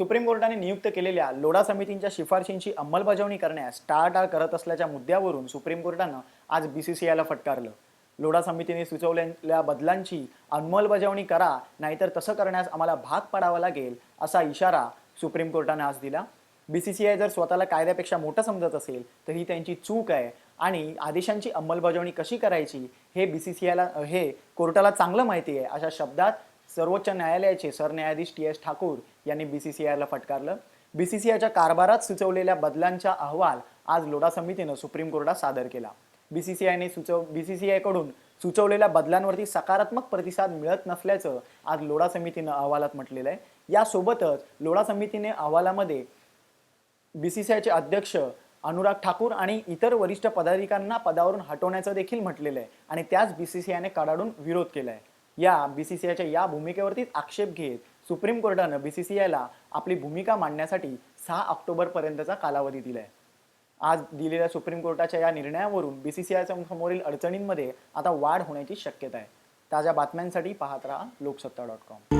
Supreme कोर्टाने नियुक्त केलेल्या लोढा समितींच्या शिफारशींची अंमलबजावणी करण्यास टाळाटाळ करत असल्याच्या मुद्द्यावरून सुप्रीम कोर्टानं आज बीसीसीआयला फटकारलं. लोढा समितीने सुचवलेल्या बदलांची अंमलबजावणी करा नाहीतर तसं करण्यास आम्हाला भाग पाडावा लागेल असा इशारा सुप्रीम कोर्टाने आज दिला. बीसीसीआय जर स्वतःला कायद्यापेक्षा मोठं समजत असेल तर ही त्यांची चूक आहे आणि आदेशांची अंमलबजावणी कशी करायची हे बीसीसीआयला हे कोर्टाला चांगलं माहिती आहे अशा शब्दात सर्वोच्च न्यायालयाचे सरन्यायाधीश टी एस ठाकूर यांनी बीसीसीआयला फटकारलं. बीसीसीआयच्या कारभारात सुचवलेल्या बदलांचा अहवाल आज लोढा समितीनं सुप्रीम कोर्टात सादर केला. बीसीसीआयने सुचव बीसीसीआयकडून सुचवलेल्या बदलांवरती सकारात्मक प्रतिसाद मिळत नसल्याचं आज लोढा समितीनं अहवालात म्हटलेलं आहे. यासोबतच लोढा समितीने अहवालामध्ये बीसीसीआयचे अध्यक्ष अनुराग ठाकूर आणि इतर वरिष्ठ पदाधिकाऱ्यांना पदावरून हटवण्याचं देखील म्हटलेलं आहे आणि त्याच बीसीसीआयने कडाडून विरोध केला आहे या बीसीसीआयच्या या भूमिकेवरतीच आक्षेप घेत सुप्रीम कोर्टानं बीसीसीआयला आपली भूमिका मांडण्यासाठी सहा ऑक्टोबर पर्यंतचा कालावधी दिलाय. आज दिलेल्या सुप्रीम कोर्टाच्या या निर्णयावरून बीसीसीआयच्या समोरील अडचणींमध्ये आता वाढ होण्याची शक्यता आहे. ताज्या बातम्यांसाठी पाहत राहा लोकसत्ता डॉट कॉम.